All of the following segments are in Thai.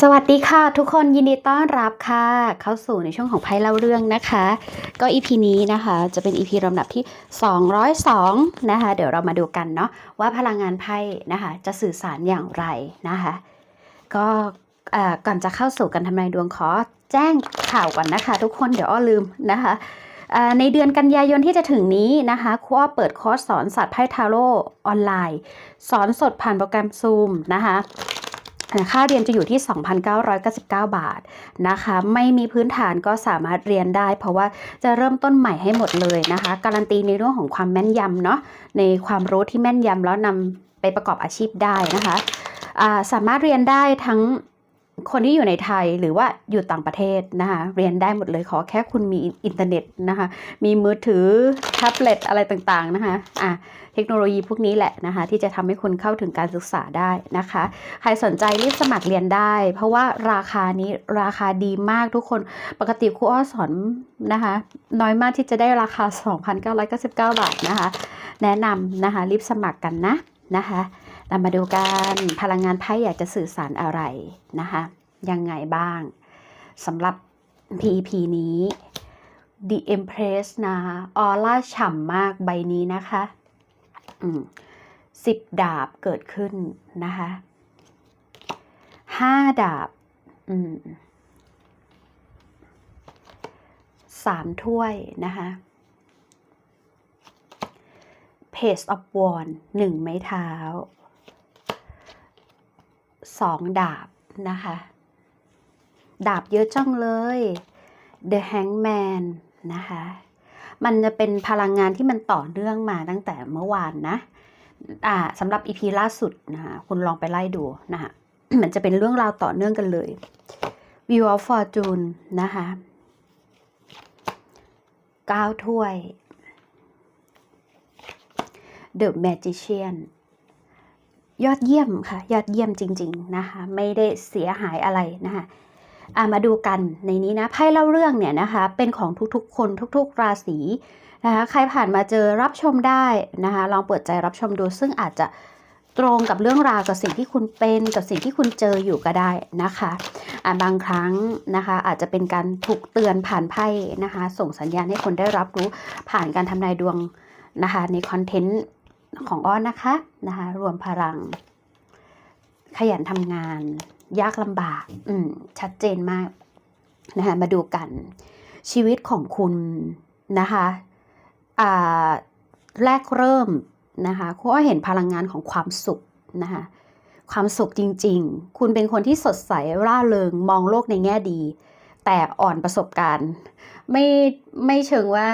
สวัสดีค่ะ ทุกคนยินดีต้อนรับค่ะ เข้าสู่ในช่วงของไพ่เล่าเรื่องนะคะ ก็ EP นี้นะคะ จะเป็น EP ลำดับที่ 202 นะคะ เดี๋ยวเรามาดูกันเนาะว่าพลังงานไพ่นะคะ จะสื่อสารอย่างไรนะคะ ก็อ่อก่อนจะเข้าสู่การทำนายดวงขอแจ้งข่าวก่อนนะคะ ทุกคนเดี๋ยวอ้อลืมนะคะอ่อในเดือนกันยายนที่จะถึงนี้นะคะครูอ้อเปิดคอร์สสอนศาสตร์ไพ่ทาโร่ออนไลน์ สอนสดผ่านโปรแกรม Zoom นะคะ ค่าเรียนจะอยู่ที่ 2,999 บาทนะคะ ไม่มีพื้นฐานก็สามารถเรียนได้ เพราะว่าจะเริ่มต้นใหม่ให้หมดเลยนะคะ การันตีในเรื่องของความแม่นยำเนาะ ในความรู้ที่แม่นยำแล้วนำไปประกอบอาชีพได้นะคะะสามารถเรียนได้ทั้ง คนที่อยู่ในไทยหรือว่าอยู่ต่างประเทศนะคะเรียนได้หมดเลยขอแค่คุณมีอินเทอร์เน็ตนะคะมีมือถือแท็บเล็ตอะไรต่างๆนะคะอะเทคโนโลยีพวกนี้แหละนะคะที่จะทำให้คุณเข้าถึงการศึกษาได้นะคะ ใครสนใจรีบสมัครเรียนได้ เพราะว่าราคานี้ราคาดีมากทุกคนปกติครูอ้อสอนนะคะน้อยมากที่จะได้ราคา 2,999 บาทนะคะ แนะนำนะคะรีบสมัครกันนะนะคะ เรามาดูกันพลังงานไพ่อยากจะสื่อสารอะไรนะคะ ยังไงบ้างสำหรับ PEP นี้ The Empress นะออร่าฉ่ำมากใบนี้นะคะสิบดาบเกิดขึ้นนะคะห้าดาบสามถ้วยนะคะ Page of Wands หนึ่งไม้เท้า สองดาบนะคะ ดาบเยอะจังเลย The Hangman นะคะ มันจะเป็นพลังงานที่มันต่อเนื่องมาตั้งแต่เมื่อวานนะอ่าสำหรับ EP ล่าสุดนะคะคุณลองไปไล่ดูนะคะมันจะเป็นเรื่องราวต่อเนื่องกันเลย View of Fortune นะคะ9ถ้วย The Magician ยอดเยี่ยมค่ะ ยอดเยี่ยมจริง ๆนะคะ ไม่ได้เสียหายอะไรนะคะามาดูกันในนี้นะไพ่เล่าเรื่องเนี่ยนะคะ เป็นของทุกๆ คนทุก ๆ ราศีนะคะ ใครผ่านมาเจอรับชมได้นะคะ ลองเปิดใจรับชมดู ซึ่งอาจจะตรงกับเรื่องราวกับสิ่งที่คุณเป็นกับสิ่งที่คุณเจออยู่ก็ได้นะคะอาบางครั้งนะคะอาจจะเป็นการถูกเตือนผ่านไพ่นะคะ ส่งสัญญาณให้คนได้รับรู้ผ่านการทำนายดวงนะคะในคอนเทนต์ ของอ้อนนะคะนะคะรวมพลัง ขยันทำงาน ยากลำบาก อืมชัดเจนมากนะคะมาดูกัน ชีวิตของคุณนะคะอ่าแรกเริ่มนะคะคุณก็เห็นพลังงานของความสุขนะคะความสุขจริง ๆ คุณเป็นคนที่สดใสร่าเริงมองโลกในแง่ดี แต่อ่อนประสบการณ์ ไม่ไม่เชิงว่า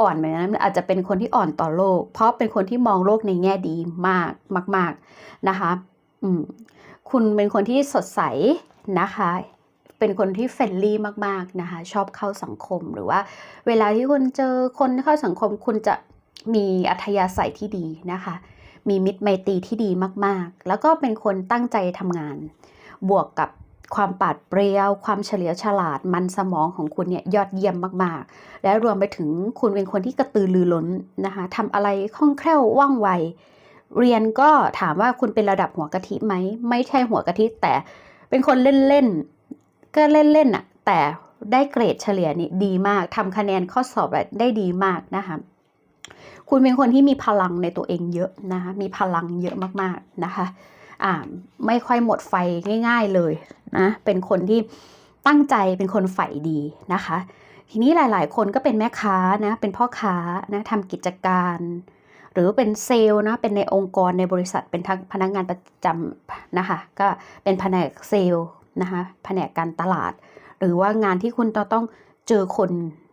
อ่อนแบบนั้นอาจจะเป็นคนที่อ่อนต่อโลก เพราะเป็นคนที่มองโลกในแง่ดีมากมาก ๆนะคะอืมคุณเป็นคนที่สดใสนะคะ เป็นคนที่เฟรนลี่มากๆนะคะ ชอบเข้าสังคมหรือว่า เวลาที่คุณเจอคนเข้าสังคม คุณจะมีอัธยาศัยที่ดีนะคะ มีมิตรไมตรีที่ดีมากๆ แล้วก็เป็นคนตั้งใจทำงาน บวกกับ ความปาดเปรียว ความเฉลียวฉลาดมันสมองของคุณเนี่ยยอดเยี่ยมมากๆ และรวมไปถึงคุณเป็นคนที่กระตือรือร้นนะคะทำอะไรคล่องแคล่วว่องไว เรียนก็ถามว่าคุณเป็นระดับหัวกะทิไหม ไม่ใช่หัวกะทิแต่เป็นคนเล่นๆ ก็เล่นๆอะแต่ได้เกรดเฉลี่ยนี่ดีมากทำคะแนนข้อสอบได้ดีมากนะคะคุณเป็นคนที่มีพลังในตัวเองเยอะนะคะมีพลังเยอะมากๆนะคะอ่าไม่ค่อยหมดไฟง่าย ๆเลย นะ เป็นคนที่ตั้งใจเป็นคนใฝ่ดีนะคะ ทีนี้หลาย ๆ คนก็เป็นแม่ค้านะ เป็นพ่อค้านะทำกิจการ หรือเป็นเซลล์นะ เป็นในองค์กรในบริษัท เป็นทั้งพนักงานประจำนะคะ ก็เป็นแผนกเซลล์นะคะ แผนกการตลาด หรือว่างานที่คุณต้องเจอคน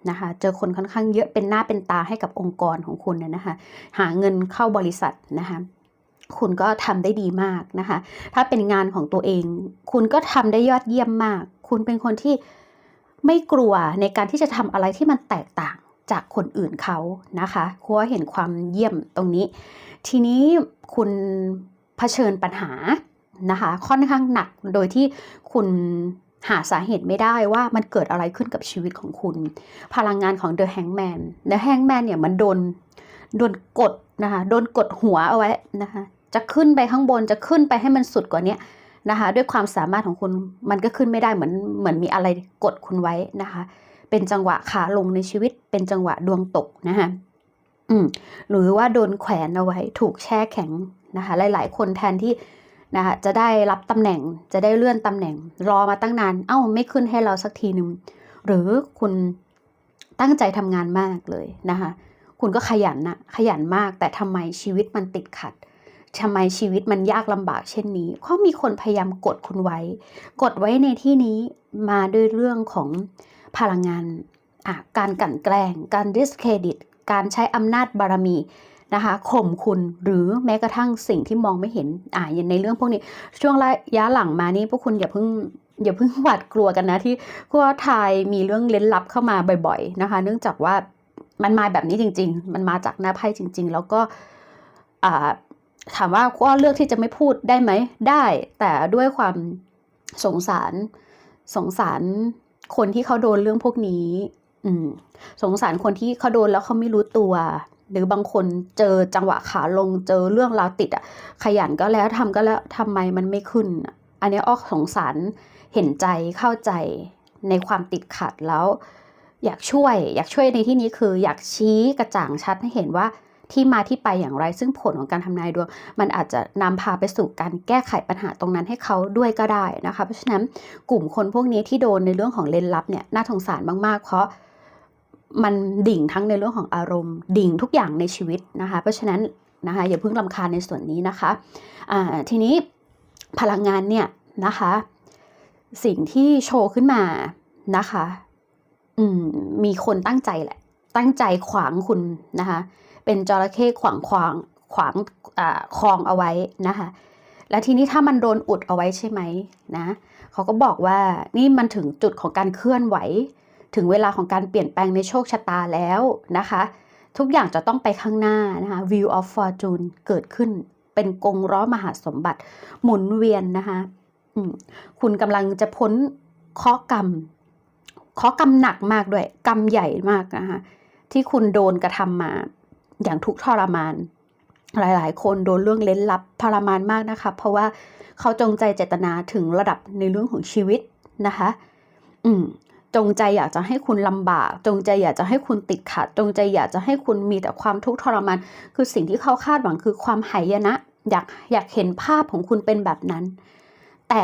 นะคะ เจอคนค่อนข้างเยอะ เป็นหน้าเป็นตาให้กับองค์กรของคุณเนี่ยนะคะ หาเงินเข้าบริษัทนะคะ คุณก็ทำได้ดีมากนะคะ ถ้าเป็นงานของตัวเอง คุณก็ทำได้ยอดเยี่ยมมาก คุณเป็นคนที่ไม่กลัวในการที่จะทำอะไรที่มันแตกต่างจากคนอื่นเขานะคะครัวเห็นความเยี่ยมตรงนี้ ทีนี้คุณเผชิญปัญหานะคะ ค่อนข้างหนักโดยที่คุณหาสาเหตุไม่ได้ว่ามันเกิดอะไรขึ้นกับชีวิตของคุณ พลังงานของ The Hangman The Hangman เนี่ยมันโดนโดนกดนะคะ โดนกดหัวเอาไว้นะคะ จะขึ้นไปข้างบนจะขึ้นไปให้มันสุดกว่านี้นะคะ ด้วยความสามารถของคุณมันก็ขึ้นไม่ได้เหมือนเหมือนมีอะไรกดคุณไว้นะคะ เป็นจังหวะขาลงในชีวิต เป็นจังหวะดวงตกนะคะอืมหรือว่าโดนแขวนเอาไว้ถูกแช่แข็งนะคะ หลาย ๆ คนแทนที่นะคะจะได้รับตำแหน่งจะได้เลื่อนตำแหน่ง รอมาตั้งนาน เอ้าไม่ขึ้นให้เราสักทีหนึ่งหรือคุณตั้งใจทำงานมากเลยนะคะ คุณก็ขยันนะขยันมากแต่ทำไมชีวิตมันติดขัด ทำไมชีวิตมันยากลำบากเช่นนี้ เพราะมีคนพยายามกดคุณไว้ กดไว้ในที่นี้มาด้วยเรื่องของพลังงานอะการกลั่นแกล้ง การดิสเครดิต การใช้อำนาจบารมีนะคะข่มคุณหรือแม้กระทั่งสิ่งที่มองไม่เห็นอ่าอย่างในเรื่องพวกนี้ ช่วงระยะหลังมานี้พวกคุณอย่าเพิ่งอย่าเพิ่งหวาดกลัวกันนะที่ก็ทายมีเรื่องเล้นลับเข้ามาบ่อย ๆนะคะ เนื่องจากว่ามันมาแบบนี้จริง ๆ มันมาจากหน้าไพ่จริง ๆ แล้วก็อ่า ถามว่าก็เลือกที่จะไม่พูดได้ไหมได้ แต่ด้วยความสงสารสงสารคนที่เขาโดนเรื่องพวกนี้ อืม สงสารคนที่เขาโดนแล้วเขาไม่รู้ตัว หรือบางคนเจอจังหวะขาลงเจอเรื่องราวติดอะ ขยันก็แล้วทำก็แล้วทำไมมันไม่ขึ้นอะอันนี้อ้อสงสารเห็นใจเข้าใจในความติดขัดแล้ว อยากช่วย อยากช่วยในที่นี้คือ อยากชี้กระจ่างชัดให้เห็นว่า ที่มาที่ไปอย่างไร ซึ่งผลของการทำนายดวง มันอาจจะนำพาไปสู่การแก้ไขปัญหาตรงนั้นให้เขาด้วยก็ได้นะคะ เพราะฉะนั้นกลุ่มคนพวกนี้ที่โดนในเรื่องของเลนลับเนี่ยน่าสงสารมากๆ เพราะมันดิ่งทั้งในเรื่องของอารมณ์ ดิ่งทุกอย่างในชีวิตนะคะ เพราะฉะนั้นนะคะอย่าเพิ่งลำคาญในส่วนนี้นะคะอ่าทีนี้พลังงานเนี่ยนะคะ สิ่งที่โชว์ขึ้นมานะคะอืมมีคนตั้งใจแหละ ตั้งใจขวางคุณนะคะ เป็นจระเข้ขวางขวางขวางคลองเอาไว้นะคะ และทีนี้ถ้ามันโดนอุดเอาไว้ใช่ไหมนะเขาก็บอกว่านี่มันถึงจุดของการเคลื่อนไหว ถึงเวลาของการเปลี่ยนแปลงในโชคชะตาแล้วนะคะ ทุกอย่างจะต้องไปข้างหน้านะคะ View of Fortune เกิดขึ้นเป็นกงล้อมหาสมบัติหมุนเวียนนะคะคุณกำลังจะพ้นเคราะกรรมเคราะกรรมหนักมากด้วย กรรมใหญ่มากนะคะที่คุณโดนกระทำมา อย่างทุกข์ทรมาน หลาย ๆ คนโดนเรื่องเล้นลับทรมานมากนะคะเพราะว่าเขาจงใจเจตนาถึงระดับในเรื่องของชีวิตนะคะ อืมจงใจอยากจะให้คุณลำบาก จงใจอยากจะให้คุณติดขัด จงใจอยากจะให้คุณมีแต่ความทุกข์ทรมาน คือสิ่งที่เขาคาดหวังคือความหายนะ อยากอยากเห็นภาพของคุณเป็นแบบนั้น แต่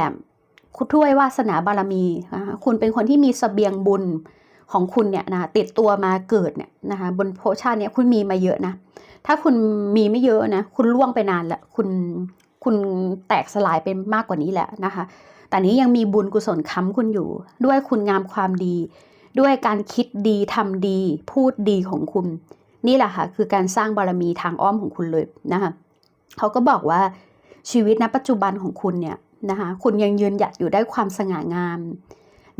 คุณถ้วยวาสนาบารมีนะคะคุณเป็นคนที่มีเสบียงบุญ ของคุณเนี่ยนะติดตัวมาเกิดเนี่ยนะคะบนโพชาติเนี่ยคุณมีมาเยอะนะ ถ้าคุณมีไม่เยอะนะ คุณล่วงไปนานล้วคุณคุณแตกสลายไปมากกว่านี้แหละนะคะ แต่นี้ยังมีบุญกุศลค้ำคุณอยู่ ด้วยคุณงามความดี ด้วยการคิดดีทำดี พูดดีของคุณ นี่แหละค่ะคือการสร้างบารมีทางอ้อมของคุณเลยนะคะเขาก็บอกว่าชีวิตณปัจจุบันของคุณเนี่ยนะคะคุณยังยืนหยัดอยู่ได้ความสง่างาม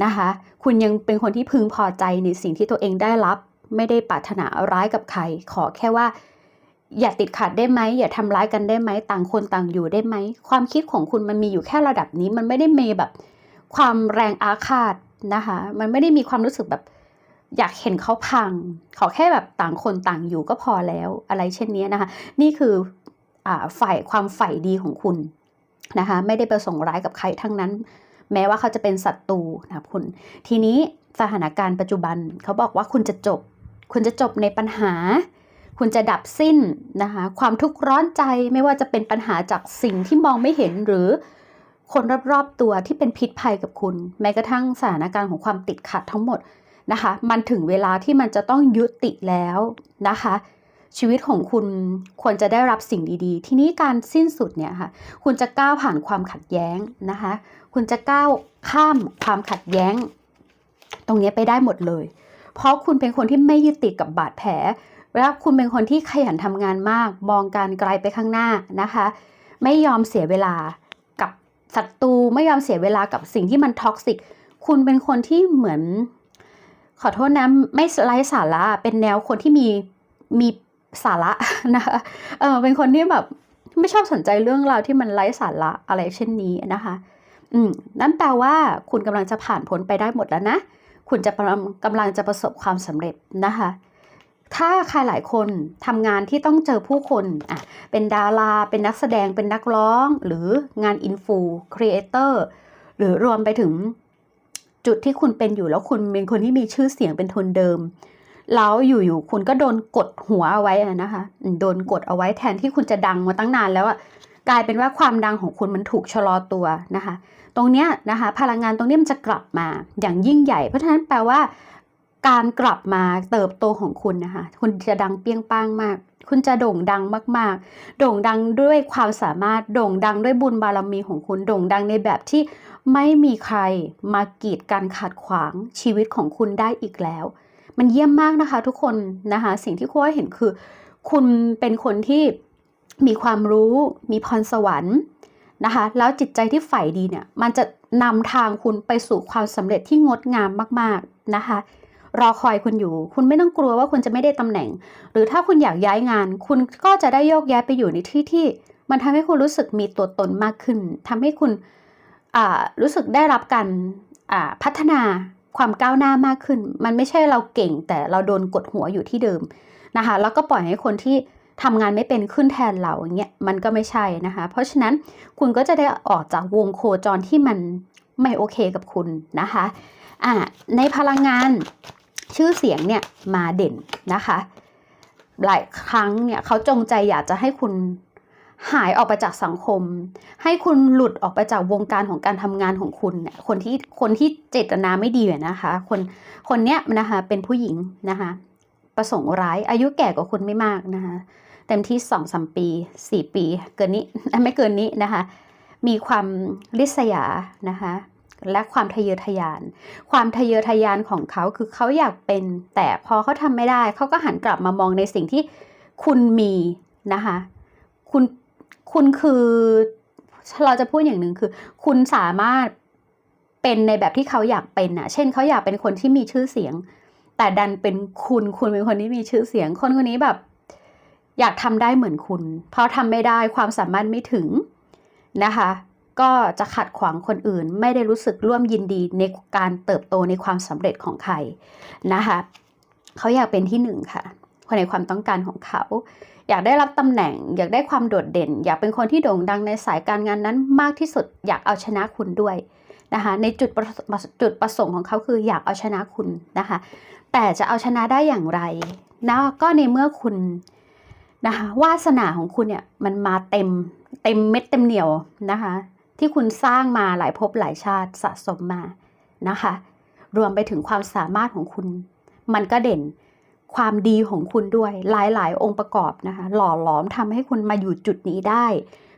นะคะ คุณยังเป็นคนที่พึงพอใจในสิ่งที่ตัวเองได้รับ ไม่ได้ปรารถนาร้ายกับใคร ขอแค่ว่า อย่าติดขัดได้ไหมอย่าทำร้ายกันได้ไหมต่างคนต่างอยู่ได้ไหม ความคิดของคุณมันมีอยู่แค่ระดับนี้ มันไม่ได้มีแบบความแรงอาฆาตนะคะ มันไม่ได้มีความรู้สึกแบบอยากเห็นเขาพัง ขอแค่แบบต่างคนต่างอยู่ก็พอแล้วอะไรเช่นนี้นะคะ นี่คืออฝ่ายความฝ่ายดีของคุณนะคะ ไม่ได้ประสงค์ร้ายกับใครทั้งนั้น แม้ว่าเขาจะเป็นศัตรูนะคุณ ทีนี้สถานการณ์ปัจจุบันเขาบอกว่าคุณจะจบ คุณจะจบในปัญหา คุณจะดับสิ้นนะคะความทุกข์ร้อนใจไม่ว่าจะเป็นปัญหาจากสิ่งที่มองไม่เห็นหรือคนรอบๆตัวที่เป็นพิษภัยกับคุณ แม้กระทั่งสถานการณ์ของความติดขัดทั้งหมดนะคะ มันถึงเวลาที่มันจะต้องยุติแล้วนะคะ ชีวิตของคุณควรจะได้รับสิ่งดีๆ ทีนี้การสิ้นสุดเนี่ยค่ะ คุณจะก้าวผ่านความขัดแย้งนะคะ คุณจะก้าวข้ามความขัดแย้ง ตรงนี้ไปได้หมดเลย เพราะคุณเป็นคนที่ไม่ยึดติดกับบาดแผล และคุณเป็นคนที่ขยันทำงานมาก มองการไกลไปข้างหน้านะคะ ไม่ยอมเสียเวลากับศัตรู ไม่ยอมเสียเวลากับสิ่งที่มันท็อกซิก คุณเป็นคนที่เหมือน ขอโทษนะ ไม่ไร้สาระ เป็นแนวคนที่มีมี สาระนะคะเออเป็นคนที่แบบไม่ชอบสนใจเรื่องราวที่มันไร้สาระอะไรเช่นนี้นะคะ อืมนั่นแปลว่าคุณกำลังจะผ่านพ้นไปได้หมดแล้วนะ คุณจะกำลังกำลังจะประสบความสำเร็จนะคะถ้าใครหลายคนทำงานที่ต้องเจอผู้คนอะเป็นดารา เป็นนักแสดง เป็นนักร้อง หรืองานอินฟูครีเอเตอร์หรือรวมไปถึงจุดที่คุณเป็นอยู่แล้วคุณเป็นคนที่มีชื่อเสียงเป็นทุนเดิม แล้วอยู่ๆคุณก็โดนกดหัวเอาไว้นะคะโดนกดเอาไว้แทนที่คุณจะดังมาตั้งนานแล้วอะกลายเป็นว่าความดังของคุณมันถูกชะลอตัวนะคะ ตรงเนี้ยนะคะ พลังงานตรงนี้มันจะกลับมาอย่างยิ่งใหญ่ เพราะฉะนั้นแปลว่า การกลับมาเติบโตของคุณนะคะ คุณจะดังเปี้ยงป้างมาก คุณจะโด่งดังมาก ๆ โด่งดังด้วยความสามารถ โด่งดังด้วยบุญบารมีของคุณ โด่งดังในแบบที่ไม่มีใครมากีดกันขัดขวางชีวิตของคุณได้อีกแล้ว มันเยี่ยมมากนะคะ ทุกคนนะคะ สิ่งที่คุณเห็นคือ คุณเป็นคนที่มีความรู้ มีพรสวรรค์นะคะ แล้วจิตใจที่ใฝ่ดีเนี่ย มันจะนำทางคุณไปสู่ความสำเร็จที่งดงามมาก ๆนะคะ รอคอยคุณอยู่ คุณไม่ต้องกลัวว่าคุณจะไม่ได้ตำแหน่ง หรือถ้าคุณอยากย้ายงาน คุณก็จะได้โยกย้ายไปอยู่ในที่ที่ มันทำให้คุณรู้สึกมีตัวตนมากขึ้นทำให้คุณรู้สึกได้รับการพัฒนา ความก้าวหน้ามากขึ้น มันไม่ใช่เราเก่งแต่เราโดนกดหัวอยู่ที่เดิมนะคะ แล้วก็ปล่อยให้คนที่ทำงานไม่เป็นขึ้นแทนเราอย่างเงี้ยมันก็ไม่ใช่นะคะ เพราะฉะนั้นคุณก็จะได้ออกจากวงโคจรที่มันไม่โอเคกับคุณนะคะอ่าในพลังงานชื่อเสียงเนี่ยมาเด่นนะคะ หลายครั้งเนี่ยเขาจงใจอยากจะให้คุณ หายออกไปจากสังคม ให้คุณหลุดออกไปจากวงการของการทำงานของคุณเนี่ยคนที่คนที่เจตนาไม่ดีนะคะ คนคนเนี้ยนะคะเป็นผู้หญิงนะคะ ประสงค์ร้ายอายุแก่กว่าคุณไม่มากนะคะเต็มที่สองสามปีสี่ปี เกินนี้ไม่เกินนี้นะคะ มีความริษยานะคะและความทะเยอทะยาน ความทะเยอทะยานของเขาคือเขาอยากเป็น แต่พอเขาทำไม่ได้ เขาก็หันกลับมามองในสิ่งที่คุณมีนะคะ คุณ คุณคือเราจะพูดอย่างหนึ่งคือ คุณสามารถเป็นในแบบที่เขาอยากเป็นอะเช่นเขาอยากเป็นคนที่มีชื่อเสียง แต่ดันเป็นคุณคุณเป็นคนที่มีชื่อเสียง คนคนนี้แบบ อยากทำได้เหมือนคุณ เพราะทำไม่ได้ความสามารถไม่ถึงนะคะ ก็จะขัดขวางคนอื่น ไม่ได้รู้สึกร่วมยินดีในการเติบโตในความสำเร็จของใครนะคะเขาอยากเป็นที่หนึ่งค่ะคนในความต้องการของเขา อยากได้รับตำแหน่ง อยากได้ความโดดเด่น อยากเป็นคนที่โด่งดังในสายการงานนั้นมากที่สุด อยากเอาชนะคุณด้วยนะคะในจุดประจุดประสงค์ของเขาคืออยากเอาชนะคุณนะคะแต่จะเอาชนะได้อย่างไรนะก็ในเมื่อคุณนะคะวาสนาของคุณเนี่ยมันมาเต็มเต็มเม็ดเต็มเหนียวนะคะที่คุณสร้างมาหลายภพหลายชาติสะสมมานะคะรวมไปถึงความสามารถของคุณ มันก็เด่น ความดีของคุณด้วยหลายๆ องค์ประกอบนะคะ หล่อหลอมทำให้คุณมาอยู่จุดนี้ได้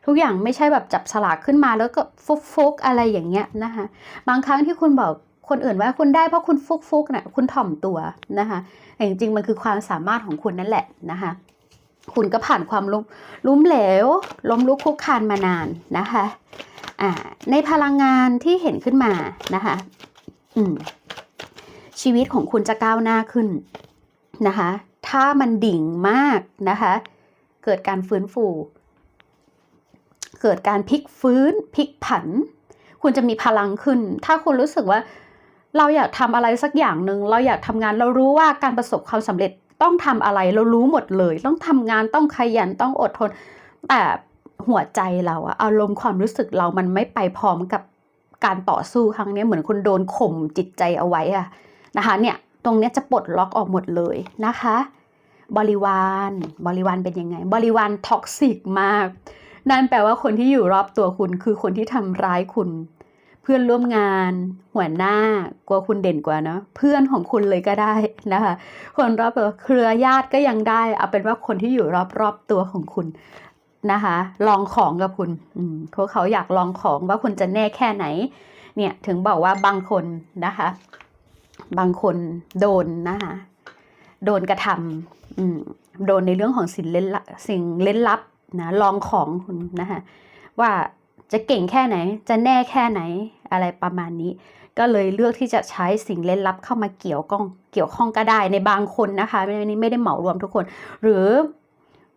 ทุกอย่างไม่ใช่แบบจับฉลากขึ้นมาแล้วก็ฟุกฟุกๆอะไรอย่างเงี้ยนะคะบางครั้งที่คุณบอกคนอื่นว่าคุณได้เพราะคุณฟุกฟุกๆน่ะคุณถ่อมตัวนะคะแต่จริงๆมันคือความสามารถของคุณนั่นแหละนะคะคุณก็ผ่านความล้มล้มเหลว ล้มลุกคลุกคานมานานนะคะอ่าในพลังงานที่เห็นขึ้นมานะคะ อืมชีวิตของคุณจะก้าวหน้าขึ้น นะคะ ถ้ามันดิ่งมากนะคะ เกิดการฟื้นฟู เกิดการพลิกฟื้นพลิกผัน คุณจะมีพลังขึ้น ถ้าคุณรู้สึกว่าเราอยากทำอะไรสักอย่างหนึ่งเราอยากทำงานเรารู้ว่าการประสบความสำเร็จต้องทำอะไรเรารู้หมดเลย ต้องทำงานต้องขยันต้องอดทน แต่หัวใจเราอะอารมณ์ความรู้สึกเรามันไม่ไปพร้อมกับการต่อสู้ครั้งนี้เหมือนคุณโดนข่มจิตใจเอาไว้อะนะคะเนี่ย ตรงนี้จะปลดล็อกออกหมดเลยนะคะ บริวารบริวารเป็นยังไง บริวารท็อกซิกมาก นั่นแปลว่าคนที่อยู่รอบตัวคุณคือคนที่ทำร้ายคุณ เพื่อนร่วมงาน หัวหน้ากลัวคุณเด่นกว่าเนะเพื่อนของคุณเลยก็ได้นะคะ คนรอบตัวเครือญาติก็ยังได้ เอาเป็นว่าคนที่อยู่รอบรอบตัวของคุณนะคะ ลองของกับคุณอืมเพราะเขาอยากลองของว่าคุณจะแน่แค่ไหน เนี่ยถึงบอกว่าบางคนนะคะ บางคนโดนนะคะโดนกระทำโดนในเรื่องของสิ่งเล่นลับสิ่งเล่นลับนะลองของคุณนะคะว่าจะเก่งแค่ไหน จะแน่แค่ไหนอะไรประมาณนี้ ก็เลยเลือกที่จะใช้สิ่งเล่นลับเข้ามาเกี่ยวข้องเกี่ยวข้องก็ได้ในบางคนนะคะไม่นี้ไม่ได้เหมารวมทุกคน หรือ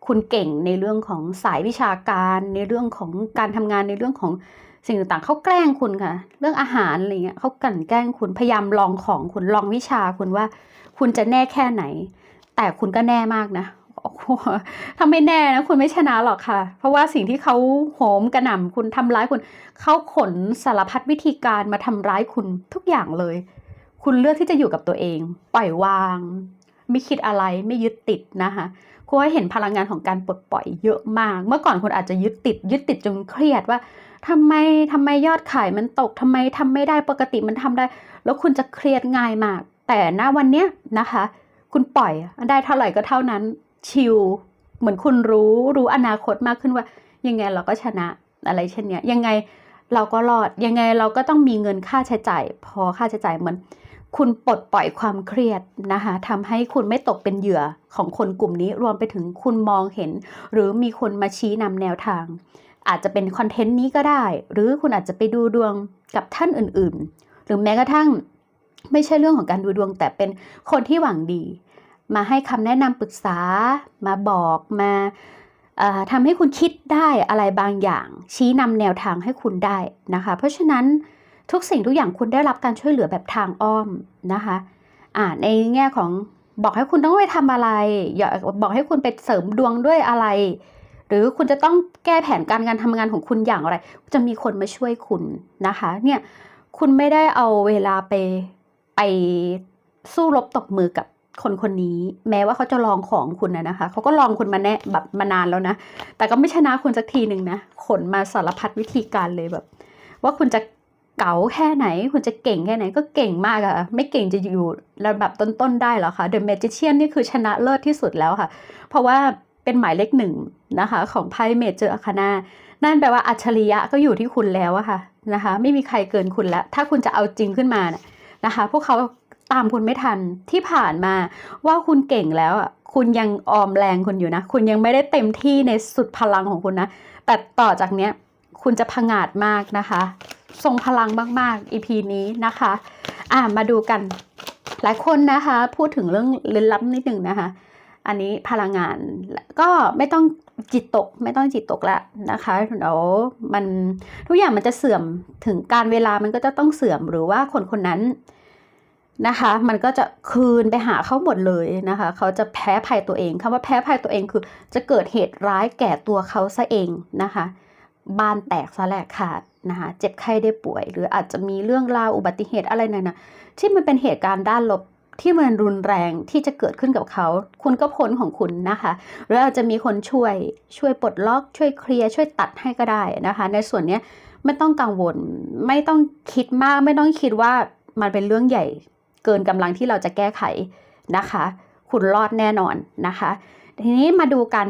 คุณเก่งในเรื่องของสายวิชาการ ในเรื่องของการทำงานในเรื่องของ สิ่งต่างๆเขาแกล้งคุณค่ะ เรื่องอาหารอะไรเงี้ยเขากลั่นแกล้งคุณพยายามลองของคุณลองวิชาคุณว่า คุณจะแน่แค่ไหน แต่คุณก็แน่มากนะโอ้โหถ้าไม่แน่นะคุณไม่ชนะหรอกค่ะ เพราะว่าสิ่งที่เขาโหมกระหน่ำคุณทำร้ายคุณเขาขนสารพัดวิธีการมาทำร้ายคุณทุกอย่างเลย คุณเลือกที่จะอยู่กับตัวเอง ปล่อยวาง ไม่คิดอะไรไม่ยึดติดนะคะคุณเห็นพลังงานของการปลดปล่อยเยอะมาก เมื่อก่อนคุณอาจจะยึดติด ยึดติดจนเครียดว่า ทำไมทำไมยอดขายมันตกทำไมทำไม่ได้ปกติมันทำได้ แล้วคุณจะเครียดง่ายมาก แต่ณวันเนี้ยนะคะ คุณปล่อยได้เท่าไหร่ก็เท่านั้นชิลเหมือนคุณรู้รู้อนาคตมากขึ้นว่า ยังไงเราก็ชนะอะไรเช่นเนี้ยยังไงเราก็รอดยังไงเราก็ต้องมีเงินค่าใช้จ่าย พอค่าใช้จ่ายเหมือน คุณปลดปล่อยความเครียดนะคะทำให้คุณไม่ตกเป็นเหยื่อของคนกลุ่มนี้รวมไปถึงคุณมองเห็น หรือมีคนมาชี้นำแนวทาง อาจจะเป็นคอนเทนต์นี้ก็ได้ หรือคุณอาจจะไปดูดวงกับท่านอื่นๆ หรือแม้กระทั่งไม่ใช่เรื่องของการดูดวง แต่เป็นคนที่หวังดี มาให้คำแนะนำปรึกษา มาบอกมาทำให้คุณคิดได้อะไรบางอย่าง ชี้นำแนวทางให้คุณได้นะคะ เพราะฉะนั้นทุกสิ่งทุกอย่างคุณได้รับการช่วยเหลือแบบทางอ้อมนะคะอ่าในแง่ของบอกให้คุณต้องไปทำอะไรอย่าบอกให้คุณไปเสริมดวงด้วยอะไร หรือคุณจะต้องแก้แผนการงานทำงานของคุณอย่างไร จะมีคนมาช่วยคุณนะคะเนี่ยคุณไม่ได้เอาเวลาไปไปสู้รบตบมือกับคนคนนี้แม้ว่าเขาจะลองของคุณนะนะคะเขาก็ลองคุณมาแน่แบบมานานแล้วนะ แต่ก็ไม่ชนะคุณสักทีหนึ่งนะขนมาสารพัดวิธีการเลยแบบ ว่าคุณจะเก๋าแค่ไหน คุณจะเก่งแค่ไหนก็เก่งมากอะไม่เก่งจะอยู่ระดับต้นๆได้เหรอคะ The Magician นี่คือชนะเลิศที่สุดแล้วค่ะ เพราะว่า เป็นหมายเลขหนึ่งนะคะของไพ่เมเจอร์อาคานานั่นแปลว่าอัจฉริยะก็อยู่ที่คุณแล้วอะค่ะนะคะไม่มีใครเกินคุณแล้ว ถ้าคุณจะเอาจริงขึ้นมานะนะคะ พวกเขาตามคุณไม่ทันที่ผ่านมาว่าคุณเก่งแล้วอะคุณยังออมแรงคุณอยู่นะ คุณยังไม่ได้เต็มที่ในสุดพลังของคุณนะ แต่ต่อจากเนี้ยคุณจะผงาดมากนะคะ ทรงพลังมากๆ EP นี้นะคะ อ่ามาดูกัน หลายคนนะคะ พูดถึงเรื่องลึกลับนิดหนึ่งนะคะ อันนี้พลังงานก็ไม่ต้องจิตตกไม่ต้องจิตตกละนะคะเดี๋ยวมันทุกอย่างมันจะเสื่อมถึงการเวลามันก็จะต้องเสื่อมหรือว่าคนคนนั้นนะคะ มันก็จะคืนไปหาเขาหมดเลยนะคะ เขาจะแพ้ภัยตัวเองคำว่าแพ้ภัยตัวเองคือ จะเกิดเหตุร้ายแก่ตัวเขาซะเองนะคะบ้านแตกซะแหลกขาดนะคะเจ็บไข้ได้ป่วย หรืออาจจะมีเรื่องราวอุบัติเหตุอะไรนั่นนะที่มันเป็นเหตุการณ์ด้านลบ ที่มันรุนแรงที่จะเกิดขึ้นกับเขา คุณก็พ้นของคุณนะคะหรืออาจจะมีคนช่วยช่วยปลดล็อก ช่วยเคลียร์ช่วยตัดให้ก็ได้นะคะ ในส่วนนี้ไม่ต้องกังวล ไม่ต้องคิดมาก ไม่ต้องคิดว่ามันเป็นเรื่องใหญ่เกินกำลังที่เราจะแก้ไขนะคะ คุณรอดแน่นอนนะคะ ทีนี้มาดูกัน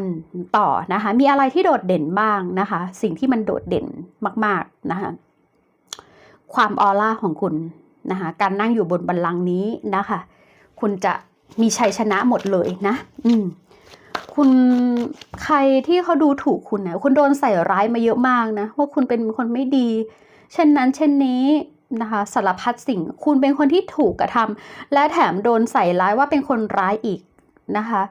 ต่อนะคะ มีอะไรที่โดดเด่นบ้างนะคะ สิ่งที่มันโดดเด่นมาก ๆนะคะ ความออร่าของคุณนะคะ การนั่งอยู่บนบัลลังก์นี้นะคะ คุณจะมีชัยชนะหมดเลยนะ อืมคุณใครที่เขาดูถูกคุณนะคุณโดนใส่ร้ายมาเยอะมากนะว่าคุณเป็นคนไม่ดี เช่นนั้น เช่นนี้นะคะสารพัดสิ่งคุณเป็นคนที่ถูกกระทำและแถมโดนใส่ร้ายว่าเป็นคนร้ายอีกนะคะ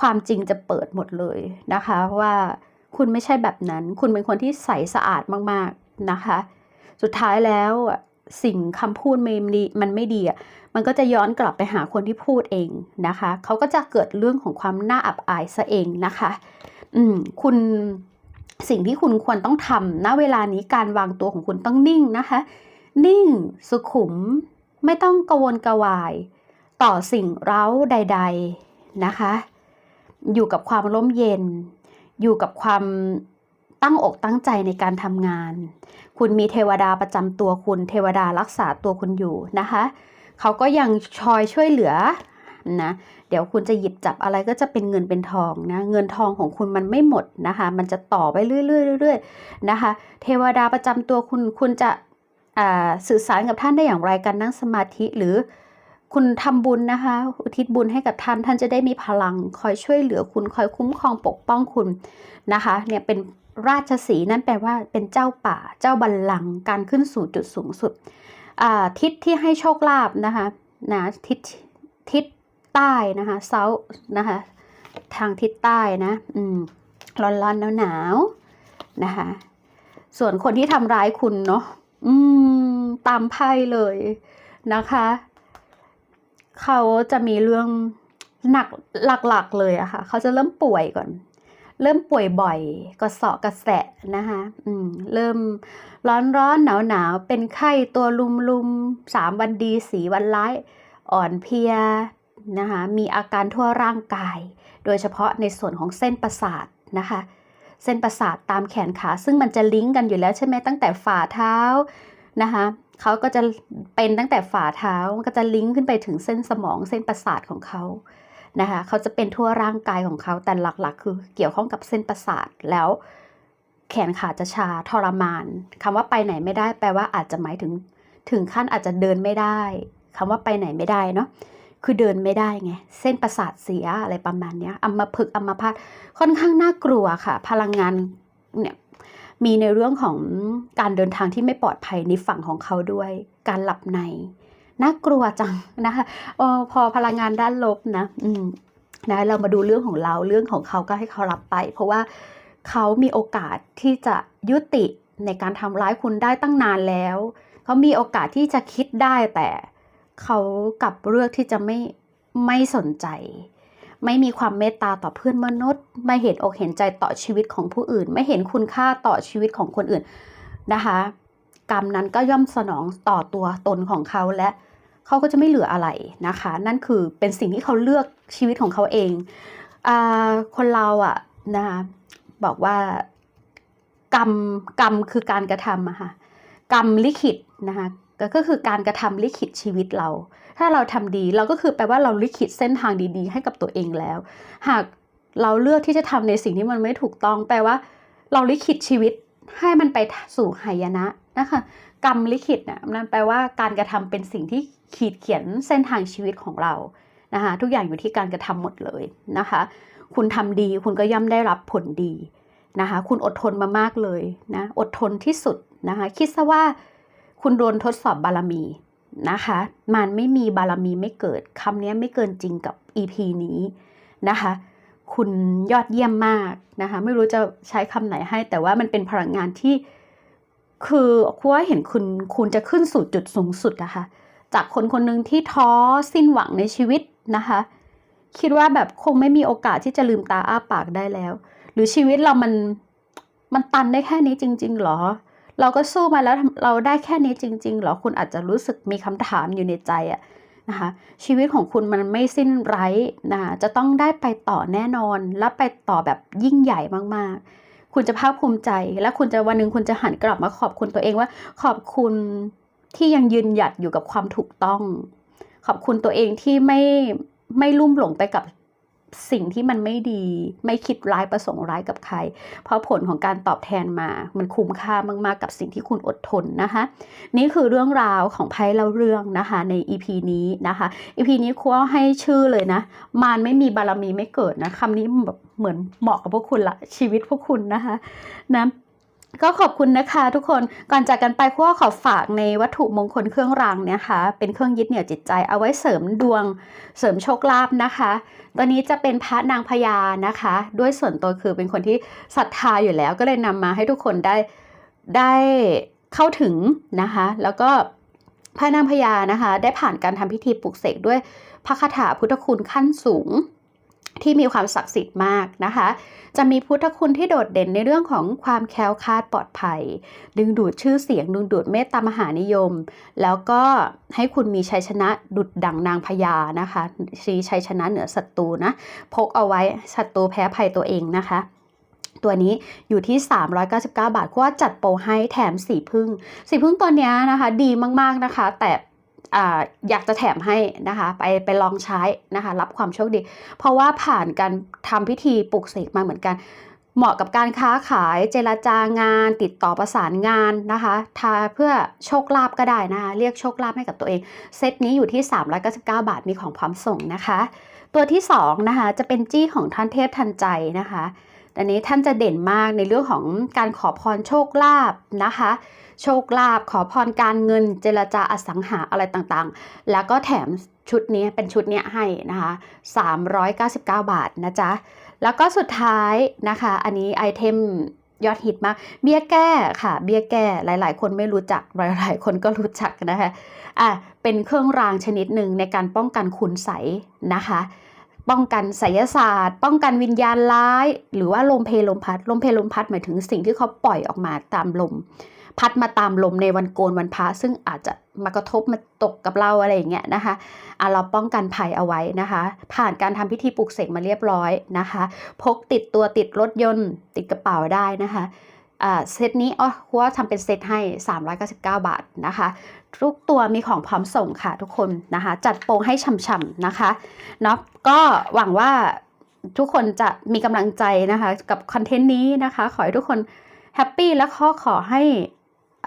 ความจริงจะเปิดหมดเลยนะคะ ว่าคุณไม่ใช่แบบนั้น คุณเป็นคนที่ใสสะอาดมากๆนะคะ สุดท้ายแล้ว สิ่งคำพูดไม่ดีมันไม่ดีอะมันก็จะย้อนกลับไปหาคนที่พูดเองนะคะเขาก็จะเกิดเรื่องของความน่าอับอายซะเองนะคะ อืมคุณสิ่งที่คุณควรต้องทำณเวลานี้การวางตัวของคุณต้องนิ่งนะคะ นิ่งสุขุมไม่ต้องกระวนกระวาย ต่อสิ่งเร้าใด ๆนะคะ อยู่กับความร่มเย็น อยู่กับความ ตั้งอกตั้งใจในการทำงาน คุณมีเทวดาประจำตัวคุณ เทวดารักษาตัวคุณอยู่นะคะเขาก็ยังชอยช่วยเหลือนะเดี๋ยวคุณจะหยิบจับอะไรก็จะเป็นเงินเป็นทองนะเงินทองของคุณมันไม่หมดนะคะ มันจะต่อไปเรื่อยๆๆนะคะ เทวดาประจำตัวคุณคุณจะสื่อสารกับท่านได้อย่างไรการนั่งสมาธิหรือคุณทำบุญนะคะ อุทิศบุญให้กับท่านท่านจะได้มีพลัง คอยช่วยเหลือคุณคอยคุ้มครองปกป้องคุณนะคะ เนี่ยเป็น ราชสีนั่นแปลว่าเป็นเจ้าป่า เจ้าบัลลังก์การขึ้นสู่จุดสูงสุดอ่าทิศที่ให้โชคลาภนะคะนะทิศทิศใต้นะคะเซานะคะทางทิศใต้นะอืมร้อนร้อนหนาวหนาวนะคะส่วนคนที่ทำร้ายคุณเนาะอืมตามไพ่เลยนะคะเขาจะมีเรื่องหนักหลักๆเลยอะค่ะ เขาจะเริ่มป่วยก่อน เริ่มป่วยบ่อยกระเสาะกระแสะนะคะอืมเริ่มร้อนร้อนหนาวหนาวเป็นไข้ตัวลุมลุมสามวันดีสีวันร้ายอ่อนเพลียนะคะมีอาการทั่วร่างกาย โดยเฉพาะในส่วนของเส้นประสาทนะคะ เส้นประสาทตามแขนขา ซึ่งมันจะลิงก์กันอยู่แล้วใช่ไหมตั้งแต่ฝ่าเท้านะคะเขาก็จะเป็นตั้งแต่ฝ่าเท้ามันก็จะลิงก์ขึ้นไปถึงเส้นสมองเส้นประสาทของเขา นะคะเขาจะเป็นทั่วร่างกายของเขาแต่หลักๆ คือเกี่ยวข้องกับเส้นประสาทแล้วแขนขาจะชาทรมานคำว่าไปไหนไม่ได้ แปลว่าอาจจะหมายถึงถึงขั้นอาจจะเดินไม่ได้คำว่าไปไหนไม่ได้เนาะคือเดินไม่ได้ไงเส้นประสาทเสียอะไรประมาณเนี้ยอัมพฤกษ์อัมพาตค่อนข้างน่ากลัวค่ะ พลังงานเนี่ยมีในเรื่องของการเดินทางที่ไม่ปลอดภัยในฝั่งของเขาด้วย การหลับใน น่ากลัวจังนะคะออพอพลังงานด้านลบนะอืมนะเรามาดูเรื่องของเราเรื่องของเขาก็ให้เขารับไป เพราะว่าเขามีโอกาสที่จะยุติในการทำร้ายคุณได้ตั้งนานแล้ว เขามีโอกาสที่จะคิดได้แต่เขากลับเลือกที่จะไม่ไม่สนใจ ไม่มีความเมตตาต่อเพื่อนมนุษย์ ไม่เห็นอกเห็นใจต่อชีวิตของผู้อื่น ไม่เห็นคุณค่าต่อชีวิตของคนอื่นนะคะ กรรมนั้นก็ย่อมสนองต่อตัวตนของเขาและ เขาก็จะไม่เหลืออะไรนะคะ นั่นคือเป็นสิ่งที่เขาเลือกชีวิตของเขาเองอคนเราอะนะคะบอกว่ากรรมกรรมคือการกระทำอะค่ะกรรมลิขิตนะคะก็คือการกระทำลิขิตชีวิตเรา ถ้าเราทำดีเราก็คือแปลว่าเราลิขิตเส้นทางดีๆ ให้กับตัวเองแล้ว หากเราเลือกที่จะทำในสิ่งที่มันไม่ถูกต้อง แปลว่า เราลิขิตชีวิต ให้มันไปสู่หายนะนะคะกรรมลิขิตน่ะนั่นแปลว่าการกระทำเป็นสิ่งที่ขีดเขียนเส้นทางชีวิตของเรานะคะทุกอย่างอยู่ที่การกระทำหมดเลยนะคะ คุณทำดีคุณก็ย่อมได้รับผลดีนะคะ คุณอดทนมามากเลยนะอดทนที่สุดนะคะ คิดซะว่าคุณโดนทดสอบบารมีนะคะ มันไม่มีบารมีไม่เกิดคำนี้ไม่เกินจริงกับ EP นี้นะคะ คุณยอดเยี่ยมมากนะคะ ไม่รู้จะใช้คำไหนให้ แต่ว่ามันเป็นพลังงานที่ คือคุณว่าเห็นคุณคุณจะขึ้นสู่จุดสูงสุดนะคะ จากคนคนหนึ่งที่ท้อสิ้นหวังในชีวิตนะคะ คิดว่าแบบคงไม่มีโอกาสที่จะลืมตาอ้าปากได้แล้ว หรือชีวิตเรามันมันตันได้แค่นี้จริง ๆหรอ เราก็สู้มาแล้วเราได้แค่นี้จริง ๆ หรอ คุณอาจจะรู้สึกมีคำถามอยู่ในใจอะ นะคะชีวิตของคุณมันไม่สิ้นไร้นะจะต้องได้ไปต่อแน่นอน และไปต่อแบบยิ่งใหญ่มากๆ คุณจะภาคภูมิใจ และคุณจะวันหนึ่งคุณจะหันกลับมาขอบคุณตัวเองว่า ขอบคุณที่ยังยืนหยัดอยู่กับความถูกต้อง ขอบคุณตัวเองที่ไม่ไม่ลุ่มหลงไปกับ สิ่งที่มันไม่ดี ไม่คิดร้ายประสงค์ร้ายกับใคร เพราะผลของการตอบแทนมา มันคุ้มค่ามาก ๆ กับสิ่งที่คุณอดทนนะคะ นี่คือเรื่องราวของไพ่เล่าเรื่องนะคะใน EP นี้นะคะ EP นี้ครูให้ชื่อเลยนะ มารไม่มีบารมีไม่เกิดนะคำนี้แบบเหมือนเหมาะกับพวกคุณละชีวิตพวกคุณนะคะนะ ก็ขอบคุณนะคะทุกคนก่อนจากกันไปขั้วขอฝากในวัตถุมงคลเครื่องรางเนี่ยค่ะเป็นเครื่องยึดเหนี่ยวจิตใจเอาไว้เสริมดวงเสริมโชคลาภนะคะตัวนี้จะเป็นพระนางพญานะคะ ด้วยส่วนตัวคือเป็นคนที่ศรัทธาอยู่แล้วก็เลยนำมาให้ทุกคนได้ได้เข้าถึงนะคะ แล้วก็พระนางพญานะคะ ได้ผ่านการทำพิธีปลุกเสกด้วยพระคาถาพุทธคุณขั้นสูง ที่มีความศักดิ์สิทธิ์มากนะคะ จะมีพุทธคุณที่โดดเด่นในเรื่องของความแคล้วคลาดปลอดภัย ดึงดูดชื่อเสียง ดึงดูดเมตตามหานิยม แล้วก็ให้คุณมีชัยชนะดุดดังนางพญานะคะชีชัยชนะเหนือศัตรูนะ พกเอาไว้ศัตรูแพ้ภัยตัวเองนะคะตัวนี้อยู่ที่ 399 บาทเพราะว่าจัดโปรให้แถมสีพึ่ง สีพึ่งตัวนี้นะคะ ดีมากๆนะคะ แต่ อยากจะแถมให้นะคะไปไปลองใช้นะคะรับความโชคดี เพราะว่าผ่านการทำพิธีปลุกเสกมาเหมือนกัน เหมาะกับการค้าขายเจรจางาน ติดต่อประสานงานนะคะทาเพื่อโชคลาภก็ได้นะคะเรียกโชคลาภให้กับตัวเอง เซตนี้อยู่ที่ 399 บาทมีของพร้อมส่งนะคะ ตัวที่2นะคะจะเป็นจี้ของท่านเทพทันใจนะคะอันนี้ท่านจะเด่นมากในเรื่องของการขอพรโชคลาภนะคะ โชคลาภขอพรการเงินเจรจาอสังหาอะไรต่างๆ แล้วก็แถมชุดนี้เป็นชุดเนี้ยให้นะคะ399 บาทนะจ๊ะ แล้วก็สุดท้ายนะคะ อันนี้ไอเทมยอดฮิตมาก เบี้ยแก้ค่ะ เบี้ยแก้หลาย ๆ คนไม่รู้จัก หลาย ๆ คนก็รู้จักนะคะ อะ เป็นเครื่องรางชนิดหนึ่งในการป้องกันคุณใสนะคะ ป้องกันไสยศาสตร์ ป้องกันวิญญาณร้าย หรือว่าลมเพลลมพัด ลมเพลลมพัดหมายถึงสิ่งที่เขาปล่อยออกมาตามลม พัดมาตามลมในวันโกนวันพระซึ่งอาจจะมากระทบมาตกกับเราอะไรอย่างเงี้ยนะคะอะเราป้องกันภัยเอาไว้นะคะ ผ่านการทำพิธีปลุกเสกมาเรียบร้อยนะคะ พกติดตัวติดรถยนต์ ติดกระเป๋าได้นะคะ เซตนี้อ๋อครูว่าทำเป็นเซตให้ 399 บาทนะคะ ทุกตัวมีของพร้อมส่งค่ะทุกคนนะคะ จัดโปรให้ช่ำๆนะคะเนาะก็หวังว่าทุกคนจะมีกำลังใจนะคะ กับคอนเทนต์นี้นะคะ ขอให้ทุกคนแฮปปี้และขอขอให้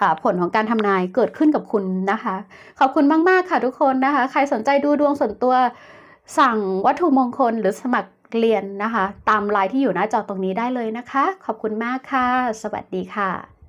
อ่าผลของการทำนายเกิดขึ้นกับคุณนะคะ ขอบคุณมาก ๆ ค่ะทุกคนนะคะ ใครสนใจดูดวงส่วนตัวสั่งวัตถุมงคลหรือสมัคร เรียนนะคะ ตามไลน์ที่อยู่หน้าจอตรงนี้ได้เลยนะคะ ขอบคุณมากค่ะ สวัสดีค่ะ